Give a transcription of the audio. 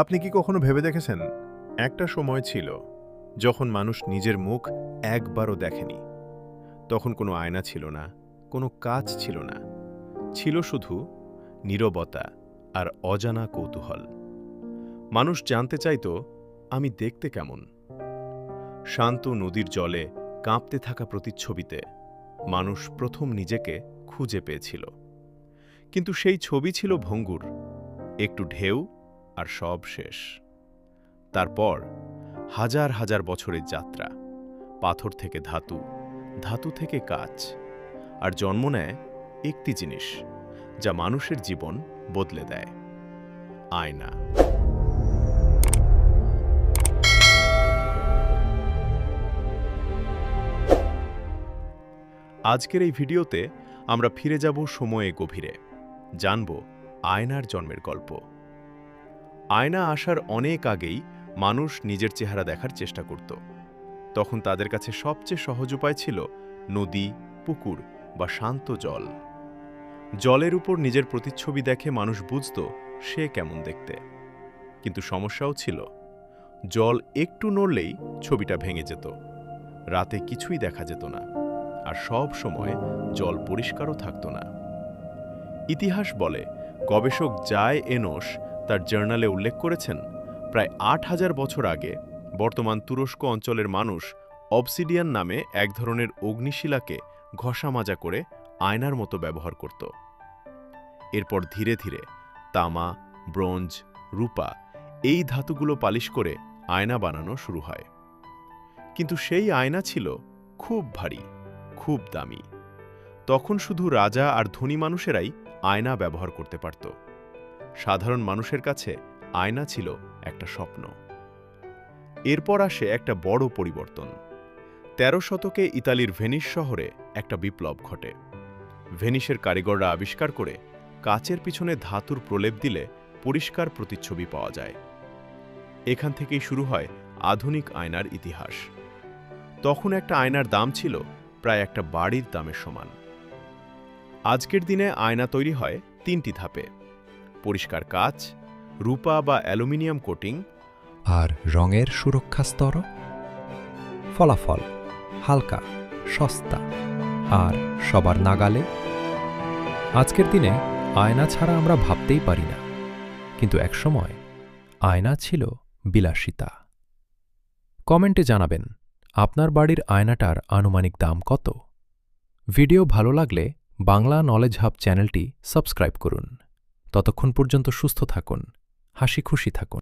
আপনি কি কখনো ভেবে দেখেছেন? একটা সময় ছিল যখন মানুষ নিজের মুখ একবারও দেখেনি। তখন কোনো আয়না ছিল না, কোনো কাজ ছিল না। ছিল শুধু নীরবতা আর অজানা কৌতূহল। মানুষ জানতে চাইত, আমি দেখতে কেমন? শান্ত নদীর জলে কাঁপতে থাকা প্রতিচ্ছবিতে মানুষ প্রথম নিজেকে খুঁজে পেয়েছিল। কিন্তু সেই ছবি ছিল ভঙ্গুর, একটু ঢেউ আর সব শেষ। তারপর হাজার হাজার বছরের যাত্রা, পাথর থেকে ধাতু ধাতু থেকে কাচ আর জন্ম নেয় একটি জিনিস, যা মানুষের জীবন বদলে দেয়, আয়না। আজকের এই ভিডিওতে আমরা ফিরে যাব সময়ে গভীরে। জানব আয়নার জন্মের গল্প। আয়না আসার অনেক আগেই মানুষ নিজের চেহারা দেখার চেষ্টা করত। তখন তাদের কাছে সবচেয়ে সহজ উপায় ছিল নদী, পুকুর বা শান্ত জল। জলের উপর নিজের প্রতিচ্ছবি দেখে মানুষ বুঝত সে কেমন দেখতে। কিন্তু সমস্যাও ছিল, জল একটু নড়লেই ছবিটা ভেঙে যেত। রাতে কিছুই দেখা যেত না, আর সব সময় জল পরিষ্কারও থাকত না। ইতিহাস বলে, গবেষক জায় এনোস তার জার্নালে উল্লেখ করেছেন, প্রায় আট হাজার বছর আগে বর্তমান তুরস্ক অঞ্চলের মানুষ অবসিডিয়ান নামে এক ধরনের অগ্নিশিলাকে ঘষা মাজা করে আয়নার মতো ব্যবহার করত। এরপর ধীরে ধীরে তামা, ব্রোঞ্জ, রূপা এই ধাতুগুলো পালিশ করে আয়না বানানো শুরু হয়। কিন্তু সেই আয়না ছিল খুব ভারী, খুব দামি। তখন শুধু রাজা আর ধনী মানুষেরাই আয়না ব্যবহার করতে পারত। সাধারণ মানুষের কাছে আয়না ছিল একটা স্বপ্ন। এরপর আসে একটা বড় পরিবর্তন। তেরো শতকে ইতালির ভেনিস শহরে একটা বিপ্লব ঘটে। ভেনিসের কারিগররা আবিষ্কার করে কাচের পিছনে ধাতুর প্রলেপ দিলে পরিষ্কার প্রতিচ্ছবি পাওয়া যায়। এখান থেকেই শুরু হয় আধুনিক আয়নার ইতিহাস। তখন একটা আয়নার দাম ছিল প্রায় একটা বাড়ির দামের সমান। আজকের দিনে আয়না তৈরি হয় তিনটি ধাপে। পরিষ্কার কাচ, রূপা বা অ্যালুমিনিয়াম কোটিং আর রঙের সুরক্ষা স্তর? ফলাফল, হালকা, সস্তা। আর সবার নাগালে? আজকের দিনে আয়না ছাড়া আমরা ভাবতেই পারি না। কিন্তু একসময় আয়না ছিল বিলাসিতা। কমেন্টে জানাবেন, আপনার বাড়ির আয়নাটার আনুমানিক দাম কত? ভিডিও ভালো লাগলে বাংলা নলেজ হাব চ্যানেলটি সাবস্ক্রাইব করুন। ততক্ষণ পর্যন্ত সুস্থ থাকুন হাসি খুশি থাকুন।